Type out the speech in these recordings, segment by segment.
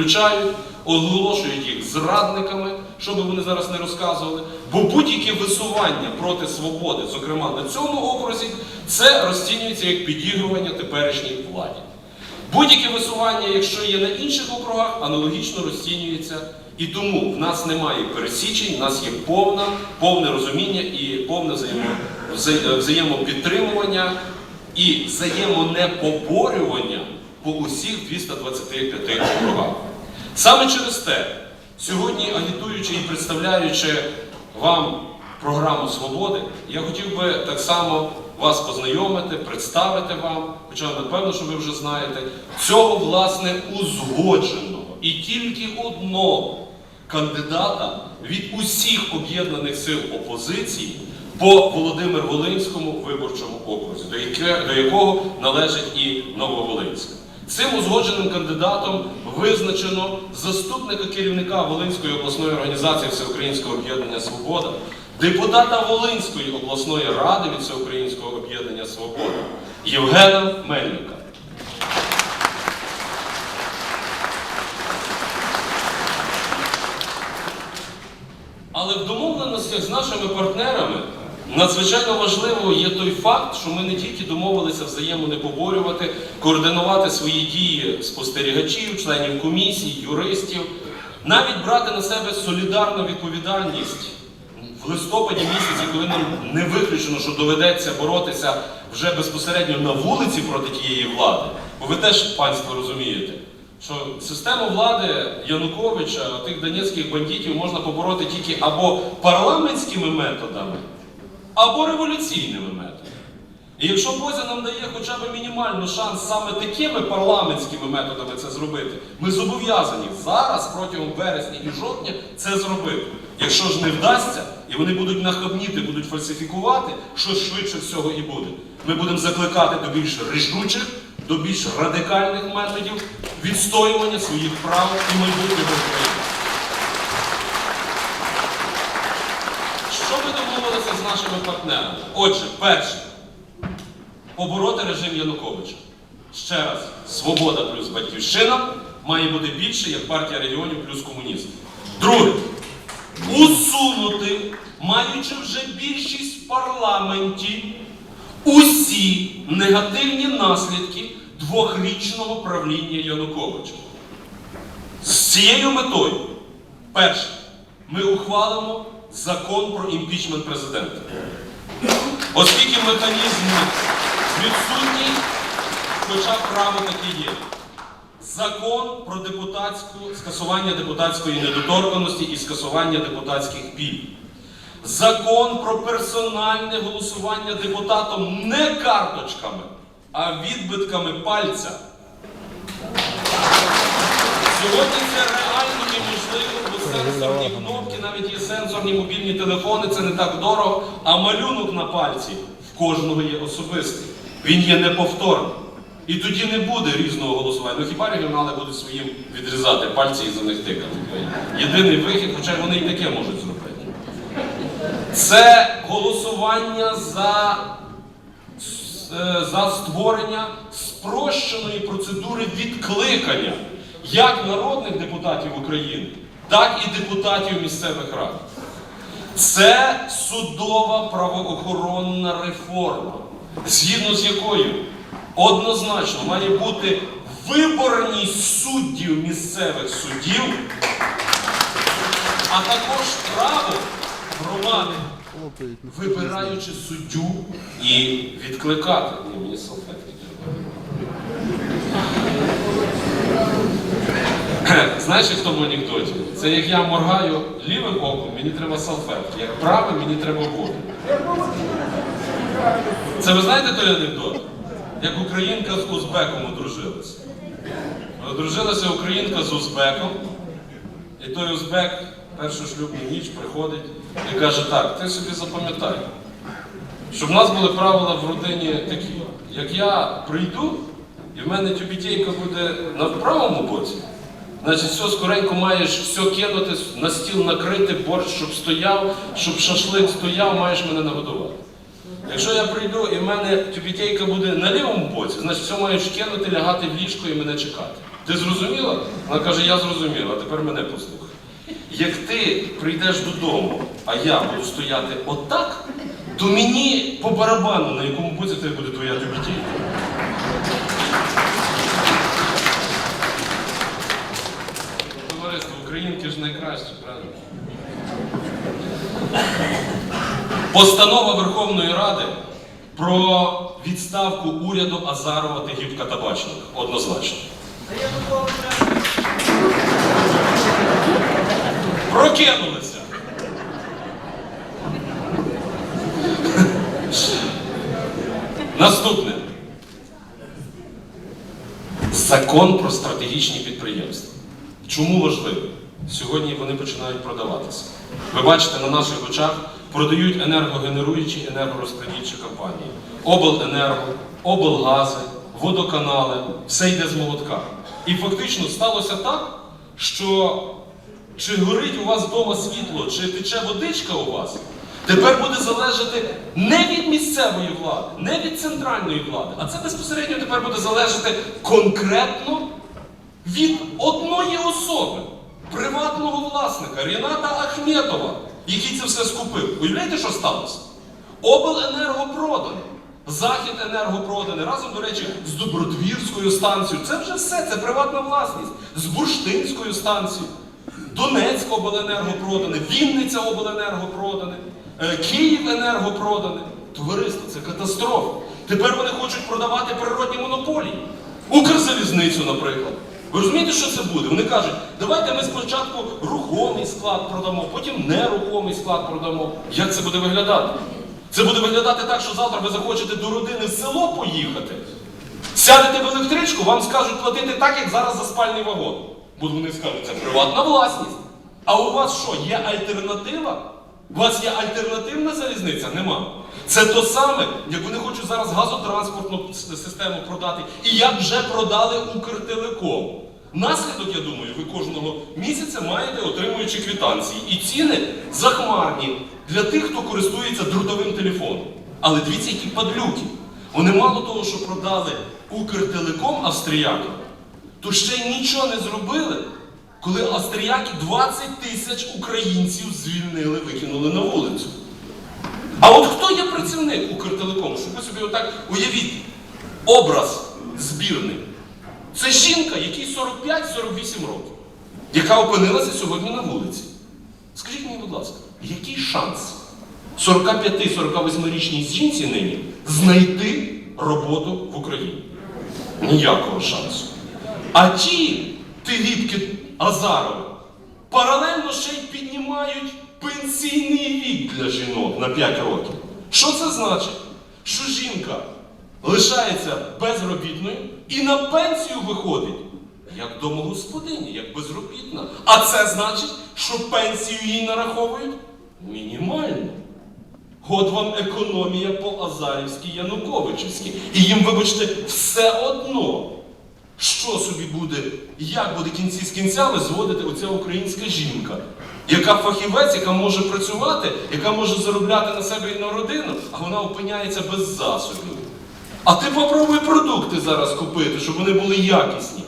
виключають, оголошують їх зрадниками, що би вони зараз не розказували. Бо будь-яке висування проти свободи, зокрема на цьому окрузі, це розцінюється як підігрування теперішній владі. Будь-яке висування, якщо є на інших округах, аналогічно розцінюється. І тому в нас немає пересічень, в нас є повна, повне розуміння і повне взаємопідтримування і взаємонепоборювання по усіх 225 округах. Саме через те, сьогодні агітуючи і представляючи вам програму свободи, я хотів би так само вас познайомити, представити вам, хоча напевно, що ви вже знаєте, цього власне узгодженого і тільки одного кандидата від усіх об'єднаних сил опозиції по Володимир Волинському виборчому окрузі, до, якого належить і Нововолинська. Цим узгодженим кандидатом визначено заступника керівника Волинської обласної організації Всеукраїнського об'єднання Свобода, депутата Волинської обласної ради від Всеукраїнського об'єднання Свобода Євгена Мельника. Але в домовленостях з нашими партнерами надзвичайно важливо є той факт, що ми не тільки домовилися взаємно не поборювати, координувати свої дії спостерігачів, членів комісій, юристів, навіть брати на себе солідарну відповідальність в листопаді місяці, коли нам не виключено, що доведеться боротися вже безпосередньо на вулиці проти тієї влади. Бо ви теж, панство, розумієте, що систему влади Януковича, тих донецьких бандитів можна побороти тільки або парламентськими методами, або революційними методами. І якщо Бозя нам дає хоча б мінімально шанс саме такими парламентськими методами це зробити, ми зобов'язані зараз протягом вересня і жовтня це зробити. Якщо ж не вдасться, і вони будуть нахабніти, будуть фальсифікувати, що швидше всього і буде, ми будемо закликати до більш рішучих, до більш радикальних методів відстоювання своїх прав і майбутнього України. Що ми домовилися з нашими партнерами? Отже, перше побороти режим Януковича. Ще раз, свобода плюс батьківщина має бути більше, як партія регіонів плюс комуністи. Друге, усунути, маючи вже більшість в парламенті, усі негативні наслідки двохрічного правління Януковича. З цією метою, перше, ми ухвалимо закон про імпічмент президента. Оскільки механізм відсутній, хоча право таке є. Закон про депутатську скасування депутатської недоторканості і скасування депутатських пільг. Закон про персональне голосування депутатом не карточками, а відбитками пальця. Сьогодні це реально сенсорні кнопки, навіть є сенсорні мобільні телефони, це не так дорого, а малюнок на пальці в кожного є особистий. Він є неповторним. І тоді не буде різного голосування. Ну хіба регіонали будуть своїм відрізати пальці і за них тикати. Єдиний вихід, хоча вони і таке можуть зробити. Це голосування за е, за створення спрощеної процедури відкликання як народних депутатів України, так і депутатів місцевих рад. Це судова правоохоронна реформа, згідно з якою однозначно має бути виборність суддів місцевих суддів, а також право громади вибираючи суддю і відкликати. Ні, мені салфетки Знаєш, як в тому анекдоті? Це як я моргаю лівим оком, мені треба салфетки, як правим, мені треба воду. Це ви знаєте той анекдот? Як українка з узбеком одружилася. Одружилася українка з узбеком, і той узбек першу шлюбну ніч приходить і каже, так, ти собі запам'ятай, щоб в нас були правила в родині такі. Як я прийду, і в мене тюбітейка буде на правому боці, значить все скоренько маєш все кинути, на стіл накрити, борщ, щоб стояв, щоб шашлик стояв, маєш мене нагодувати. Якщо я прийду і в мене тюбітейка буде на лівому боці, значить все маєш кинути, лягати в ліжко і мене чекати. Ти зрозуміла? Вона каже, я зрозуміла, а тепер мене послухай. Як ти прийдеш додому, а я буду стояти отак, то мені по барабану, на якому боці тебе буде твоя тюбітєйка. Товариство, українки ж найкраще, правда? Постанова Верховної Ради про відставку уряду Азарова Тигівка Табачних. Однозначно. Прокинулися. Наступне. Закон про стратегічні підприємства. Чому важливий? Сьогодні вони починають продаватися. Ви бачите, на наших очах продають енергогенеруючі енергорозподільчі компанії. Обленерго, облгази, водоканали, все йде з молотка. І фактично сталося так, що чи горить у вас вдома світло, чи тече водичка у вас, тепер буде залежати не від місцевої влади, не від центральної влади, а це безпосередньо тепер буде залежати конкретно від одної особи, приватного власника Ріната Ахметова, який це все скупив. Уявляєте, що сталося? Обленерго продане. Захід енерго продане, разом, до речі, з Добродвірською станцією. Це вже все, це приватна власність. З Бурштинською станцією. Донецьк обленерго продане, Вінниця обленерго продане, е, Київ енерго продане. Товариство, це катастрофа. Тепер вони хочуть продавати природні монополії. Укрзалізницю, наприклад. Ви розумієте, що це буде? Вони кажуть, давайте ми спочатку рухомий склад продамо, потім нерухомий склад продамо. Як це буде виглядати? Це буде виглядати так, що завтра ви захочете до родини в село поїхати. Сядете в електричку, вам скажуть платити так, як зараз за спальний вагон. Бо вони скажуть, це приватна власність. А у вас що, є альтернатива? У вас є альтернативна залізниця? Нема. Це то саме, як вони хочуть зараз газотранспортну систему продати, і як вже продали Укртелеком. Наслідок, я думаю, ви кожного місяця маєте отримуючи квитанції. І ціни захмарні для тих, хто користується дротовим телефоном. Але дивіться, які падлюки. Вони мало того, що продали Укртелеком австріякам, то ще й нічого не зробили, коли австріяки 20 тисяч українців звільнили, викинули на вулицю. А от хто є працівник Укртелекому? Щоб ви собі отак уявіть образ збірний. Це жінка, якій 45-48 років, яка опинилася сьогодні на вулиці. Скажіть мені, будь ласка, який шанс 45-48-річній жінці нині знайти роботу в Україні? Ніякого шансу. А ті тиліпки Азарова паралельно ще й піднімають пенсійний вік для жінок на 5 років. Що це значить? Що жінка лишається безробітною і на пенсію виходить як домогосподиня, як безробітна. А це значить, що пенсію їй нараховують мінімально. От вам економія по Азарівськи Януковичівськи. І їм, вибачте, все одно, буде, як буде кінці з кінцями зводити оця українська жінка, яка фахівець, яка може працювати, яка може заробляти на себе і на родину, а вона опиняється без засобів. А ти попробуй продукти зараз купити, щоб вони були якісні.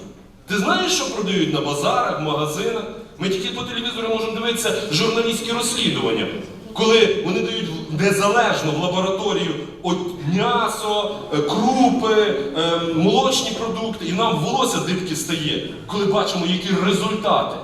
Ти знаєш, що продають на базарах, в магазинах? Ми тільки по телевізору можемо дивитися журналістські розслідування, коли вони дають незалежно в лабораторію от м'ясо, е, крупи, е, молочні продукти, і нам волосся дибки стає, коли бачимо, які результати.